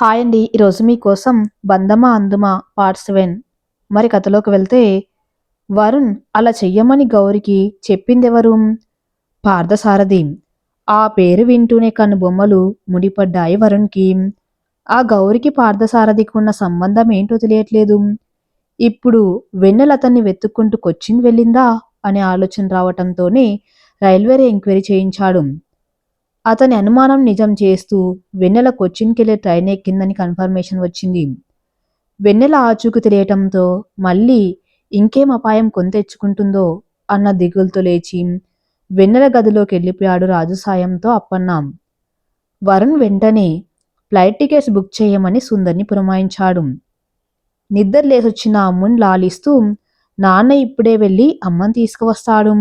Hi అండి ఈరోజు మీకోసం బందమా అందుమా పార్ట్ సెవెన్ మరి కథలోకి వెళ్తే వరుణ్ అలా చెయ్యమని గౌరికి చెప్పిందెవరు? పార్థసారథి. ఆ పేరు వింటూనే కన్ను బొమ్మలు ముడిపడ్డాయి వరుణ్కి. ఆ గౌరికి పార్థసారథికి ఉన్న సంబంధం ఏంటో తెలియట్లేదు. ఇప్పుడు వెన్నెల అతన్ని వెతుక్కుంటూ కొచ్చిన్ వెళ్ళిందా? అనే ఆలోచన రావటంతోనే రైల్వే ఎంక్వైరీ చేయించాడు. అతని అనుమానం నిజం చేస్తూ వెన్నెల కొచ్చిన్కెళ్ళే ట్రైన్ ఎక్కిందని కన్ఫర్మేషన్ వచ్చింది. వెన్నెల ఆచూకు తెలియటంతో మళ్ళీ ఇంకేం అపాయం కొంతెచ్చుకుంటుందో అన్న దిగులతో లేచి వెన్నెల గదిలోకి వెళ్ళిపోయాడు రాజు సాయంతో అప్పన్నాం. వరుణ్ వెంటనే ఫ్లైట్ టికెట్స్ బుక్ చేయమని సుందర్ని పురమాయించాడు. నిద్ర లేసొచ్చిన అమ్ముని లాలిస్తూ నాన్న ఇప్పుడే వెళ్ళి అమ్మని తీసుకువస్తాడు.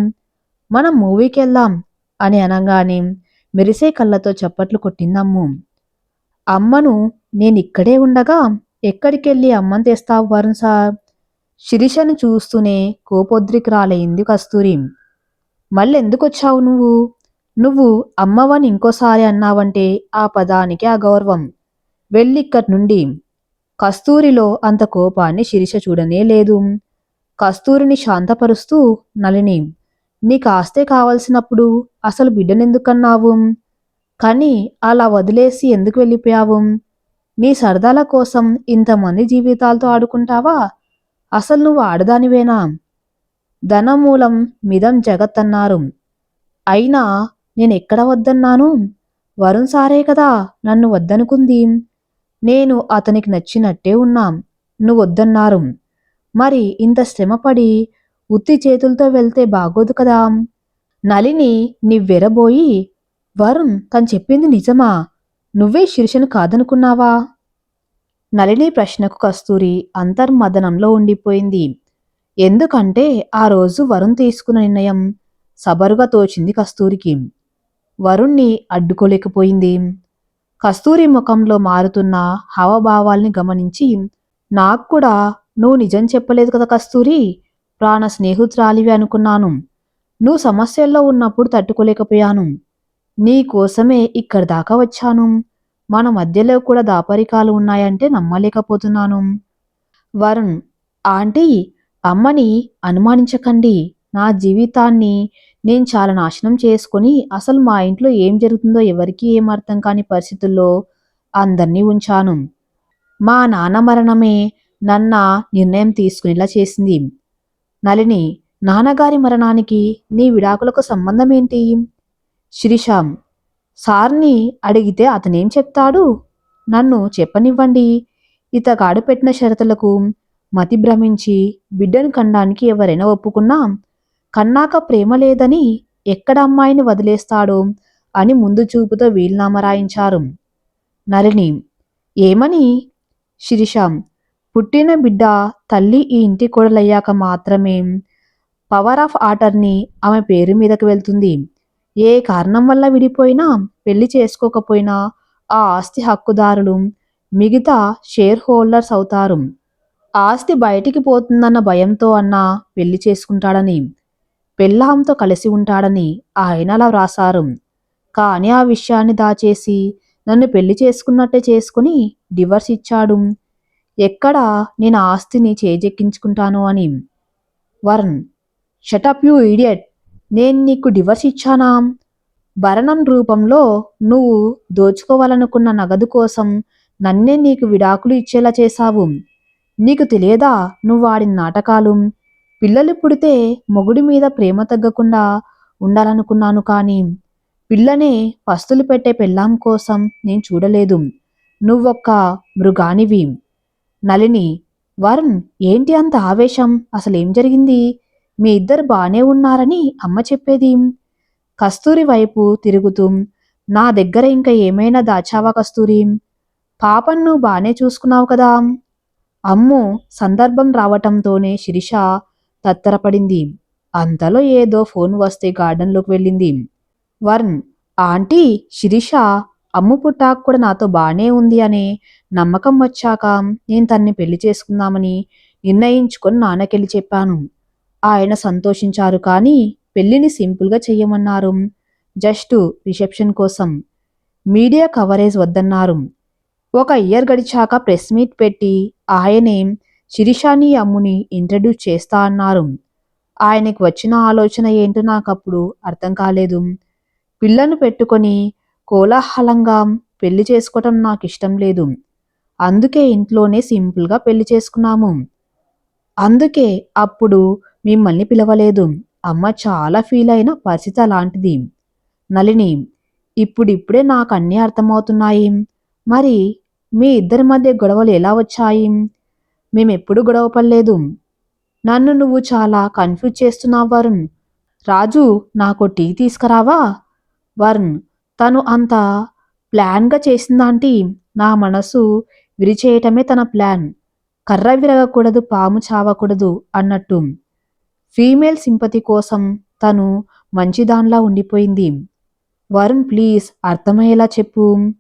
మనం మూవీకి వెళ్దాం అని అనగానే మెరిసే కళ్ళతో చప్పట్లు కొట్టిందమ్ము. అమ్మను నేనిక్కడే ఉండగా ఎక్కడికెళ్ళి అమ్మని తెస్తావు వరుణ్ సార్? శిరీషను చూస్తూనే కోపొద్రికి రాలయింది కస్తూరి. మళ్ళెందుకొచ్చావు నువ్వు? నువ్వు అమ్మవని ఇంకోసారి అన్నావంటే ఆ పదానికి అగౌరవం. వెళ్ళిక్కడి నుండి కస్తూరిలో అంత కోపాన్ని శిరీష చూడనే లేదు. కస్తూరిని శాంతపరుస్తూ నలిని. నీకు ఆస్తే కావలసినప్పుడు అసలు బిడ్డనెందుకన్నావు కానీ అలా వదిలేసి ఎందుకు వెళ్ళిపోయావు? నీ సరదాల కోసం ఇంతమంది జీవితాలతో ఆడుకుంటావా? అసలు నువ్వు ఆడదానివేనా? ధనమూలం మిదం జగత్ అన్నారు అయినా ఎక్కడ వద్దన్నాను? వరుణ్ సారే కదా నన్ను వద్దనుకుంది. నేను అతనికి నచ్చినట్టే ఉన్నాం. నువ్వు వద్దన్నారు మరి ఇంత శ్రమపడి ఉత్తి చేతులతో వెళ్తే బాగోదు కదా. నలిని నివ్వెరబోయి వరుణ్ తను చెప్పింది నిజమా? నువ్వే శిరీషను కాదనుకున్నావా? నలిని ప్రశ్నకు కస్తూరి అంతర్మదనంలో ఉండిపోయింది. ఎందుకంటే ఆ రోజు వరుణ్ తీసుకున్న నిర్ణయం సబరుగా తోచింది కస్తూరికి. వరుణ్ణి అడ్డుకోలేకపోయింది. కస్తూరి ముఖంలో మారుతున్న హావభావాల్ని గమనించి నాకు కూడా నువ్వు నిజం చెప్పలేదు కదా కస్తూరి? ప్రాణ స్నేహితురాలివి అనుకున్నాను. నువ్వు సమస్యల్లో ఉన్నప్పుడు తట్టుకోలేకపోయాను. నీ కోసమే ఇక్కడి దాకా వచ్చాను. మన మధ్యలో కూడా దాపరికాలు ఉన్నాయంటే నమ్మలేకపోతున్నాను. వరుణ్ ఆంటీ అమ్మని అనుమానించకండి. నా జీవితాన్ని నేను చాలా నాశనం చేసుకొని అసలు మా ఇంట్లో ఏం జరుగుతుందో ఎవరికీ ఏం అర్థం కాని పరిస్థితుల్లో అందరినీ ఉంచాను. మా నాన్న మరణమే నన్న నిర్ణయం తీసుకునేలా చేసింది. నలిని నాన్నగారి మరణానికి నీ విడాకులకు సంబంధం ఏంటి శిరీషాం సార్ని అడిగితే అతనేం చెప్తాడు? నన్ను చెప్పనివ్వండి. ఇతగాడు పెట్టిన షరతులకు మతి భ్రమించి బిడ్డను కనడానికి ఎవరైనా ఒప్పుకున్నా కన్నాక ప్రేమ లేదని ఎక్కడ అమ్మాయిని వదిలేస్తాడో అని ముందు చూపుతో వీలునామరాయించారు నలిని ఏమని? శిరీషాం పుట్టిన బిడ్డ తల్లి ఈ ఇంటి కోడలయ్యాక మాత్రమే పవర్ ఆఫ్ ఆర్డర్ని ఆమె పేరు మీదకు వెళ్తుంది. ఏ కారణం వల్ల విడిపోయినా పెళ్ళి చేసుకోకపోయినా ఆ ఆస్తి హక్కుదారులు మిగతా షేర్ హోల్డర్స్ అవుతారు. ఆస్తి బయటికి పోతుందన్న భయంతో అన్నా పెళ్ళి చేసుకుంటాడని పెళ్ళాంతో కలిసి ఉంటాడని ఆయన అలా వ్రాసారు కానీ ఆ విషయాన్ని దాచేసి నన్ను పెళ్ళి చేసుకున్నట్టే చేసుకుని డివర్స్ ఇచ్చాడు. ఎక్కడ నేను ఆస్తిని చేజెక్కించుకుంటాను అని. వరుణ్ షటప్ యూ ఇడియట్ నేను నీకు డివర్స్ ఇచ్చానా? భరణం రూపంలో నువ్వు దోచుకోవాలనుకున్న నగదు కోసం నన్నే నీకు విడాకులు ఇచ్చేలా చేశావు. నీకు తెలియదా నువ్వు ఆడిన నాటకాలు? పిల్లలు పుడితే మొగుడి మీద ప్రేమ తగ్గకుండా ఉండాలనుకున్నాను కానీ పిల్లనే పస్తులు పెట్టే పెళ్ళాం కోసం నేను చూడలేదు. నువ్వొక్క మృగానివి. నలిని వరుణ్ ఏంటి అంత ఆవేశం? అసలేం జరిగింది? మీ ఇద్దరు బానే ఉన్నారని అమ్మ చెప్పేది. కస్తూరి వైపు తిరుగుతూ నా దగ్గర ఇంకా ఏమైనా దాచావా కస్తూరి? పాపను నువ్వు బానే చూసుకున్నావు కదా? అమ్ము! సందర్భం రావటంతోనే శిరీష తత్తరపడింది. అంతలో ఏదో ఫోన్ వస్తే గార్డెన్లోకి వెళ్ళింది. వర్ణ్ ఆంటీ శిరీష అమ్ము పుట్టాక కూడా నాతో బానే ఉంది అనే నమ్మకం వచ్చాక నేను తన్ని పెళ్ళి చేసుకుందామని నిర్ణయించుకొని నాన్నకెళ్ళి చెప్పాను. ఆయన సంతోషించారు కానీ పెళ్ళిని సింపుల్గా చెయ్యమన్నారు. జస్ట్ రిసెప్షన్ కోసం. మీడియా కవరేజ్ వద్దన్నారు. ఒక ఇయర్ గడిచాక ప్రెస్ మీట్ పెట్టి ఆయనే శిరీషాని అమ్ముని ఇంట్రడ్యూస్ చేస్తా అన్నారు. ఆయనకి వచ్చిన ఆలోచన ఏంటో నాకు అప్పుడు అర్థం కాలేదు. పిల్లను పెట్టుకొని కోలాహలంగా పెళ్ళి చేసుకోవటం నాకు ఇష్టం లేదు. అందుకే ఇంట్లోనే సింపుల్గా పెళ్ళి చేసుకున్నాము. అందుకే అప్పుడు మిమ్మల్ని పిలవలేదు. అమ్మ చాలా ఫీల్ అయిన పరిస్థితి అలాంటిది. నలిని ఇప్పుడిప్పుడే నాకు అన్నీ అర్థమవుతున్నాయి. మరి మీ ఇద్దరి మధ్య గొడవలు ఎలా వచ్చాయి? మేమెప్పుడు గొడవ పడలేదు. నన్ను నువ్వు చాలా కన్ఫ్యూజ్ చేస్తున్నావు వరుణ్. రాజు నాకు టీ తీసుకురావా? వరుణ్ తను అంత ప్లాన్గా చేసిందాంటి నా మనసు విరిచేయటమే తన ప్లాన్. కర్ర విరగకూడదు పాము చావకూడదు అన్నట్టు. ఫీమేల్ సింపతి కోసం తను మంచిదాన్లా ఉండిపోయింది. వరుణ్ ప్లీజ్ అర్థమయ్యేలా చెప్పు.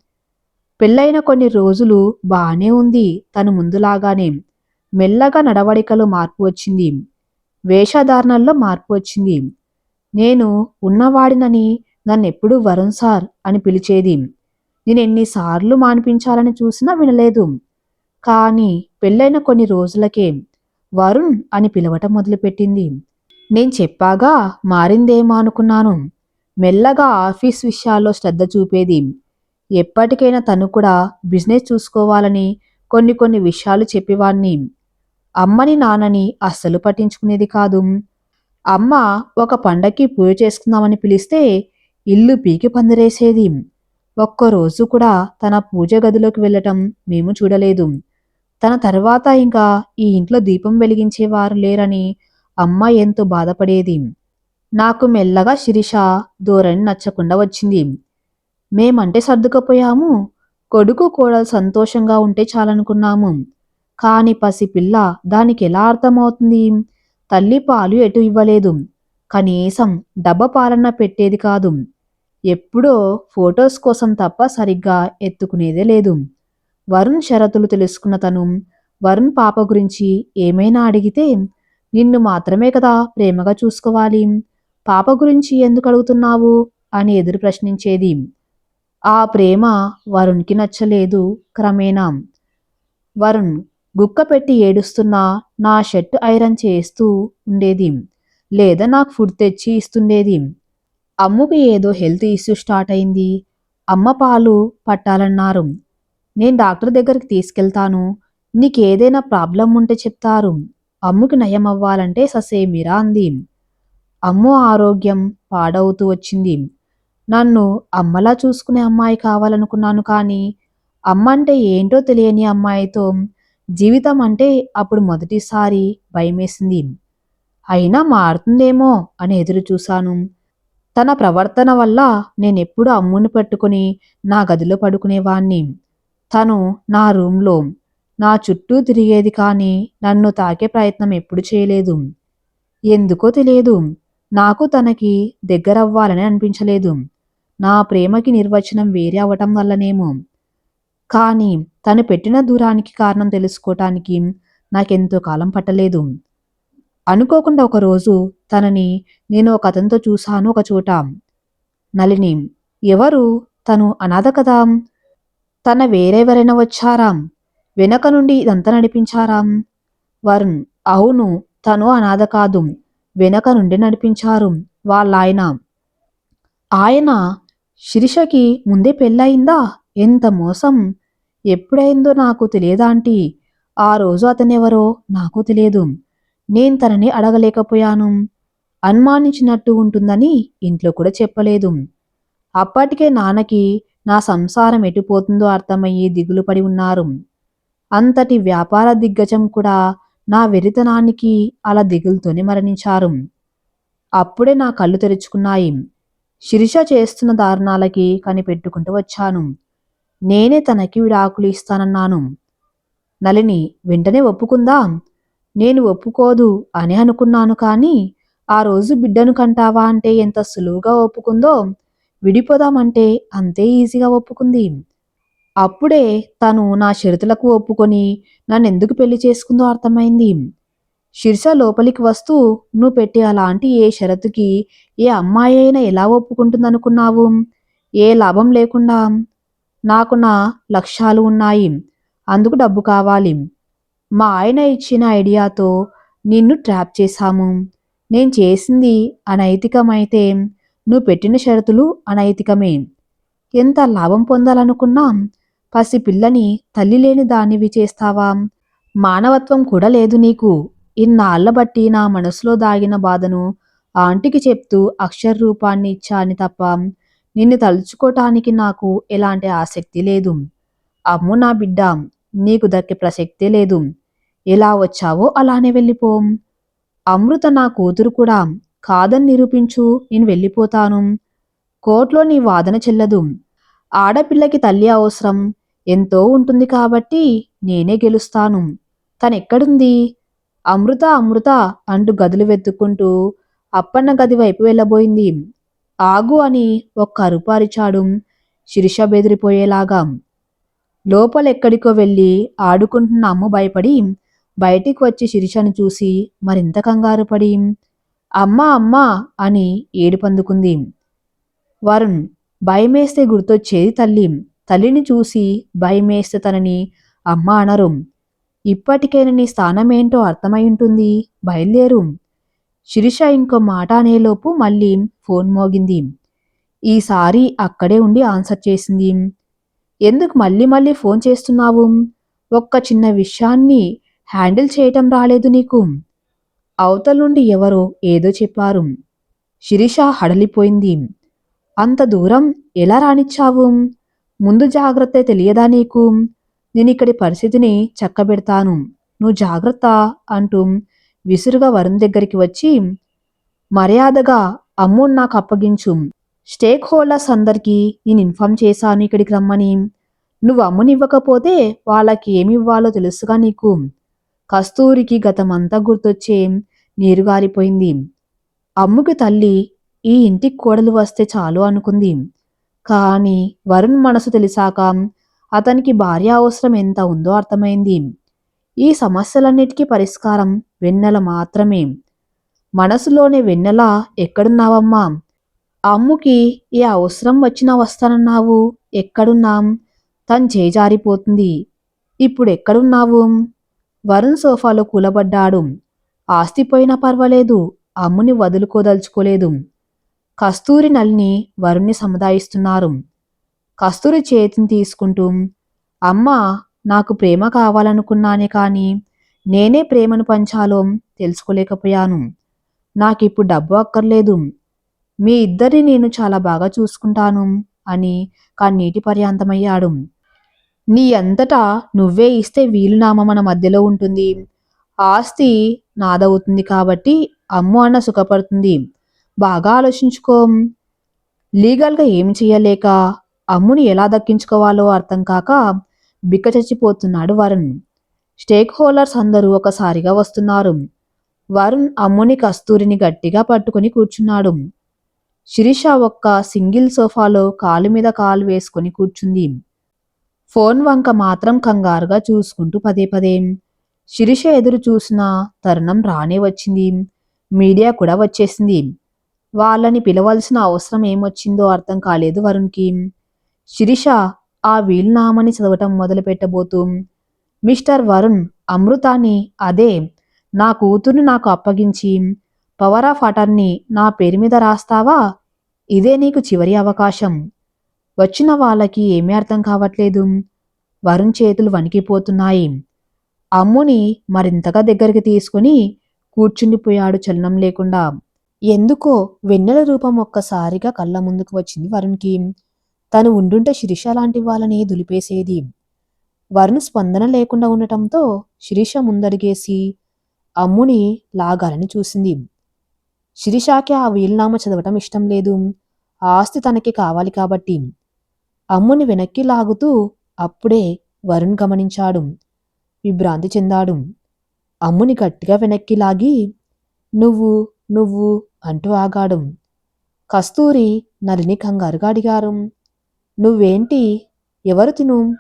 పెళ్ళైన కొన్ని రోజులు బానే ఉంది తను ముందులాగానే. మెల్లగా నడవడికలో మార్పు వచ్చింది. వేషధారణల్లో మార్పు వచ్చింది. నేను ఉన్నవాడినని నన్నెప్పుడు వరుణ్ సార్ అని పిలిచేది. నేను ఎన్నిసార్లు మానిపించాలని చూసినా వినలేదు. కానీ పెళ్ళైన కొన్ని రోజులకే వరుణ్ అని పిలవటం మొదలుపెట్టింది. నేను చెప్పాగా మారిందేమో అనుకున్నాను. మెల్లగా ఆఫీస్ విషయాల్లో శ్రద్ధ చూపేది. ఎప్పటికైనా తను కూడా బిజినెస్ చూసుకోవాలని కొన్ని కొన్ని విషయాలు చెప్పేవాణ్ణి. అమ్మని నాన్నని అస్సలు పట్టించుకునేది కాదు. అమ్మ ఒక పండక్కి పూజ చేసుకుందామని పిలిస్తే ఇల్లు పీకి పందిరేసేది. ఒక్కరోజు కూడా తన పూజ గదిలోకి వెళ్ళటం మేము చూడలేదు. తన తర్వాత ఇంకా ఈ ఇంట్లో దీపం వెలిగించేవారు లేరని అమ్మ ఎంతో బాధపడేది. నాకు మెల్లగా శిరీష ధోరణి నచ్చకుండా వచ్చింది. మేమంటే సర్దుకుపోయాము. కొడుకు కోడలు సంతోషంగా ఉంటే చాలనుకున్నాము. కాని పసిపిల్ల దానికి ఎలా అర్థమవుతుంది? తల్లి పాలు ఎటు ఇవ్వలేదు. కనీసం డబ్బ పాలన పెట్టేది కాదు. ఎప్పుడో ఫొటోస్ కోసం తప్ప సరిగ్గా ఎత్తుకునేదే లేదు. వరుణ్ షరతులు తెలుసుకున్న తను వరుణ్ పాప గురించి ఏమైనా అడిగితే నిన్ను మాత్రమే కదా ప్రేమగా చూసుకోవాలి. పాప గురించి ఎందుకు అడుగుతున్నావు? అని ఎదురు ప్రశ్నించేది. ఆ ప్రేమ వరుణ్కి నచ్చలేదు క్రమేణా. వరుణ్ గుక్క పెట్టి ఏడుస్తున్నా నా షర్ట్ ఐరన్ చేస్తూ ఉండేది. లేదా నాకు ఫుడ్ తెచ్చి ఇస్తుండేది. అమ్ముకి ఏదో హెల్త్ ఇష్యూ స్టార్ట్ అయింది. అమ్మ పాలు పట్టాలన్నారు. నేను డాక్టర్ దగ్గరికి తీసుకెళ్తాను. నీకు ఏదైనా ప్రాబ్లం ఉంటే చెప్తారు. అమ్ముకి నయం అవ్వాలంటే ససేమిరా అంది. అమ్ము ఆరోగ్యం పాడవుతూ వచ్చింది. నన్ను అమ్మలా చూసుకునే అమ్మాయి కావాలనుకున్నాను కానీ అమ్మ అంటే ఏంటో తెలియని అమ్మాయితో జీవితం అంటే అప్పుడు మొదటిసారి భయమేసింది. అయినా మారుతుందేమో అని ఎదురు చూశాను తన ప్రవర్తన వల్ల నేనెప్పుడు అమ్ముని పట్టుకుని నా గదిలో పడుకునేవాణ్ణి. తను నా రూమ్లో నా చుట్టూ తిరిగేది కానీ నన్ను తాకే ప్రయత్నం ఎప్పుడు చేయలేదు. ఎందుకో తెలియదు. నాకు తనకి దగ్గరవ్వాలని అనిపించలేదు. నా ప్రేమకి నిర్వచనం వేరే అవటం వల్లనేమో. కానీ తను పెట్టిన దూరానికి కారణం తెలుసుకోవటానికి నాకెంతో కాలం పట్టలేదు. అనుకోకుండా ఒకరోజు తనని నేను ఒక అతనితో చూశాను ఒక చోట. నలిని ఎవరు? తను అనాథ కదా? తన వేరెవరైనా వచ్చారా? వెనక నుండి ఇదంతా నడిపించారా? వరుణ్ అవును తను అనాథ కాదు. వెనక నుండి నడిపించారు వాళ్ళాయన. ఆయన శిరీషకి ముందే పెళ్ళయిందా? ఎంత మోసం? ఎప్పుడైందో నాకు తెలియదాంటి ఆ రోజు అతనెవరో నాకు తెలియదు. నేను తనని అడగలేకపోయాను. అనుమానించినట్టు ఉంటుందని ఇంట్లో కూడా చెప్పలేదు. అప్పటికే నాన్నకి నా సంసారం ఎటుపోతుందో అర్థమయ్యి దిగులు పడి ఉన్నారు. అంతటి వ్యాపార దిగ్గజం కూడా నా వెరితనానికి అలా దిగులుతోనే మరణించారు. అప్పుడే నా కళ్ళు తెరుచుకున్నాయి. శిరీష చేస్తున్న దారుణాలకి కనిపెట్టుకుంటూ వచ్చాను. నేనే తనకి విడాకులు ఇస్తానన్నాను. నలిని వెంటనే ఒప్పుకుందా. నేను ఒప్పుకోదు అని అనుకున్నాను కానీ ఆ రోజు బిడ్డను కంటావా అంటే ఎంత సులువుగా ఒప్పుకుందో విడిపోదామంటే అంతే ఈజీగా ఒప్పుకుంది. అప్పుడే తను నా షరతులకు ఒప్పుకొని నన్ను ఎందుకు పెళ్ళి చేసుకుందో అర్థమైంది. శిర్ష లోపలికి వస్తూ నువ్వు పెట్టి అలాంటి ఏ షరతుకి ఏ అమ్మాయి అయినా ఎలా ఒప్పుకుంటుందనుకున్నావు? ఏ లాభం లేకుండా? నాకు నా లక్ష్యాలు ఉన్నాయి అందుకు డబ్బు కావాలి. మా ఆయన ఇచ్చిన ఐడియాతో నిన్ను ట్రాప్ చేశాము. నేను చేసింది అనైతికమైతే నువ్వు పెట్టిన షరతులు అనైతికమే. ఎంత లాభం పొందాలనుకున్నా పసి పిల్లని తల్లి లేని దానివి చేస్తావా? మానవత్వం కూడా లేదు నీకు. ఇన్నాళ్ళ బట్టి నా మనసులో దాగిన బాధను ఆంటీకి చెప్తూ అక్షర రూపాన్ని ఇచ్చాని తప్ప నిన్ను తలుచుకోటానికి నాకు ఎలాంటి ఆసక్తి లేదు. అమ్ము నా బిడ్డ నీకు దక్కే ప్రసక్తే లేదు. ఎలా వచ్చావో అలానే వెళ్ళిపోం. అమృత నా కూతురు కూడా కాదని నిరూపించు నేను వెళ్ళిపోతాను. కోర్టులో నీ వాదన చెల్లదు. ఆడపిల్లకి తల్లి అవసరం. ఎంతో ఉంటుంది కాబట్టి నేనే గెలుస్తాను. తనెక్కడుంది? అమృత అమృత అంటూ గదులు వెతుక్కుంటూ అప్పన్న గది వైపు వెళ్ళబోయింది. ఆగు అని ఒక్క అరుపారిచాడు శిరీష బెదిరిపోయేలాగా లోపలెక్కడికో వెళ్ళి ఆడుకుంటున్న అమ్ము భయపడి బయటికి వచ్చి శిరీషను చూసి మరింత కంగారు పడి అమ్మా అమ్మా అని ఏడుపందుకుంది వరుణ్ భయమేస్తే గుర్తొచ్చేది తల్లి. తల్లిని చూసి భయమేస్తే తనని అమ్మ అనరు. ఇప్పటికైనా నీ స్థానమేంటో అర్థమై ఉంటుంది. బయలుదేరు. శిరీష ఇంకో మాట అనేలోపు మళ్ళీ ఫోన్ మోగింది. ఈసారి అక్కడే ఉండి ఆన్సర్ చేసింది. ఎందుకు మళ్ళీ మళ్ళీ ఫోన్ చేస్తున్నావు? ఒక్క చిన్న విషయాన్ని హ్యాండిల్ చేయటం రాలేదు నీకు. అవతల నుండి ఎవరో ఏదో చెప్పారు. శిరీష హడలిపోయింది. అంత దూరం ఎలా రానిచ్చావు? ముందు జాగ్రత్త తెలియదా నీకు? నేను ఇక్కడి పరిస్థితిని చక్కబెడతాను. నువ్వు జాగ్రత్త అంటూ విసురుగా వరుణ్ దగ్గరికి వచ్చి మర్యాదగా అమ్ముని నాకు అప్పగించు. స్టేక్ హోల్డర్స్ అందరికీ నేను ఇన్ఫార్మ్ చేశాను ఇక్కడికి రమ్మని. నువ్వు అమ్మునివ్వకపోతే వాళ్ళకి ఏమి ఇవ్వాలో తెలుసుగా నీకు. కస్తూరికి గతమంతా గుర్తొచ్చే నీరుగారిపోయింది అమ్ముకి తల్లి ఈ ఇంటికి కోడలు వస్తే చాలు అనుకుంది. కానీ వరుణ్ మనసు తెలిసాక అతనికి భార్య అవసరం ఎంత ఉందో అర్థమైంది. ఈ సమస్యలన్నిటికీ పరిష్కారం వెన్నెల మాత్రమే. మనసులోనే వెన్నెల ఎక్కడున్నావమ్మా? అమ్ముకి ఏ అవసరం వచ్చినా వస్తానన్నావు. ఎక్కడున్నాం? తను చేజారిపోతుంది. ఇప్పుడు ఎక్కడున్నావు వరుణ్ సోఫాలో కూలబడ్డాడు. ఆస్తి పోయినా పర్వాలేదు అమ్ముని వదులుకోదలుచుకోలేదు. కస్తూరి నల్ని వరుణ్ణి సముదాయిస్తున్నారు. కస్తూరి చేతిని తీసుకుంటూ అమ్మ నాకు ప్రేమ కావాలనుకున్నానే కానీ నేనే ప్రేమను పంచాలో తెలుసుకోలేకపోయాను. నాకిప్పుడు డబ్బు అక్కర్లేదు. మీ ఇద్దరిని నేను చాలా బాగా చూసుకుంటాను అని కన్నీటి పర్యాంతమయ్యాడు. నీ అంతటా నువ్వే ఇస్తే వీలునామా మన మధ్యలో ఉంటుంది. ఆస్తి నాదవుతుంది కాబట్టి అమ్ము అన్న సుఖపడుతుంది. బాగా ఆలోచించుకో. లీగల్గా ఏం చేయలేక అమ్ముని ఎలా దక్కించుకోవాలో అర్థం కాక బిక్క చచ్చిపోతున్నాడు వరుణ్. స్టేక్ హోల్డర్స్ అందరూ ఒకసారిగా వస్తున్నారు. వరుణ్ అమ్ముని కస్తూరిని గట్టిగా పట్టుకుని కూర్చున్నాడు. శిరీష ఒక్క సింగిల్ సోఫాలో కాలు మీద కాలు వేసుకుని కూర్చుంది. ఫోన్ వంక మాత్రం కంగారుగా చూసుకుంటూ పదే పదే. శిరీష ఎదురు చూసిన తరుణం రానే వచ్చింది. మీడియా కూడా వచ్చేసింది. వాళ్ళని పిలవాల్సిన అవసరం ఏమొచ్చిందో అర్థం కాలేదు వరుణ్కి. శిరీష ఆ వీలునామని చదవటం మొదలు పెట్టబోతూ మిస్టర్ వరుణ్ అమృతాన్ని అదే నా కూతుర్ని నాకు అప్పగించి పవర్ ఆఫ్ అటర్నీ నా పేరు మీద రాస్తావా? ఇదే నీకు చివరి అవకాశం. వచ్చిన వాళ్ళకి ఏమీ అర్థం కావట్లేదు. వరుణ్ చేతులు వణికిపోతున్నాయి. అమ్ముని మరింతగా దగ్గరికి తీసుకుని కూర్చుండిపోయాడు చలనం లేకుండా. ఎందుకో వెన్నెల రూపం ఒక్కసారిగా కళ్ళ ముందుకు వచ్చింది వరుణ్కి. తను ఉండుంటే శిరీష లాంటి వాళ్ళని దులిపేసేది. వరుణ్ స్పందన లేకుండా ఉండటంతో శిరీష ముందడిగేసి అమ్ముని లాగాలని చూసింది. శిరీషాకి ఆ వీలునామా చదవటం ఇష్టం లేదు. ఆస్తి తనకి కావాలి కాబట్టి. అమ్ముని వెనక్కి లాగుతూ అప్పుడే వరుణ్ గమనించాడు. విభ్రాంతి చెందాడు. అమ్ముని గట్టిగా వెనక్కి లాగి నువ్వు నువ్వు అంటూ ఆగాడు. కస్తూరి నలిని కంగారుగా అడిగారు. నువ్వేంటి? ఎవరు తిను?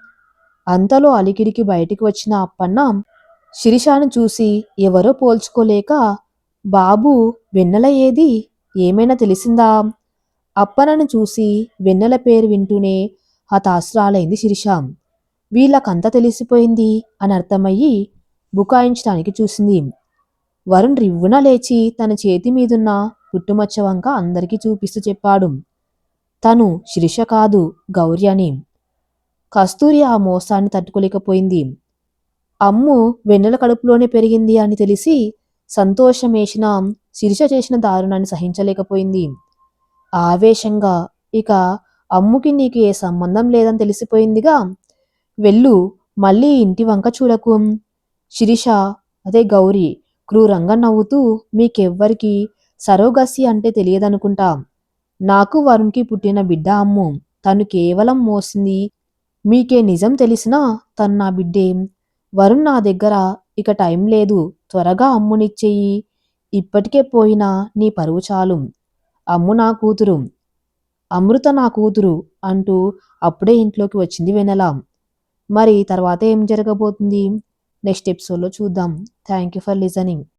అంతలో అలికిడికి బయటికి వచ్చిన అప్పన్న శిరీషాను చూసి ఎవరో పోల్చుకోలేక బాబు వెన్నెల ఏది? ఏమైనా తెలిసిందా? అప్పనను చూసి వెన్నెల పేరు వింటూనే హతాశ్రాలైంది శిరిషాం. వీళ్ళకంతా తెలిసిపోయింది అని అర్థమయ్యి బుకాయించడానికి చూసింది. వరుణ్ రివ్వున లేచి తన చేతి మీదున్న పుట్టుమచ్చ వంక అందరికీ చూపిస్తూ చెప్పాడు. తను శిరీష కాదు గౌరి అని. కస్తూరి ఆ మోసాన్ని తట్టుకోలేకపోయింది. అమ్ము వెన్నెల కడుపులోనే పెరిగింది అని తెలిసి సంతోషమేసిన శిరీష చేసిన దారుణాన్ని సహించలేకపోయింది. ఆవేశంగా ఇక అమ్ముకి నీకు ఏ సంబంధం లేదని తెలిసిపోయిందిగా? వెళ్ళు మళ్ళీ ఇంటి వంక చూడకు. శిరీష అదే గౌరి క్రూరంగా నవ్వుతూ మీకెవ్వరికి? సరోగసి అంటే తెలియదనుకుంటా. నాకు వరుణ్కి పుట్టిన బిడ్డ అమ్ము. తను కేవలం మోసింది. మీకే నిజం తెలిసినా తను నా బిడ్డే. వరుణ్ నా దగ్గర ఇక టైం లేదు. త్వరగా అమ్మునిచ్చేయి. ఇప్పటికే పోయినా నీ పరువు చాలు. అమ్ము నా కూతురు. అమృత నా కూతురు అంటూ అప్పుడే ఇంట్లోకి వచ్చింది వెనెల మరి తర్వాత ఏం జరగబోతుంది? నెక్స్ట్ ఎపిసోడ్లో చూద్దాం. Thank you for listening.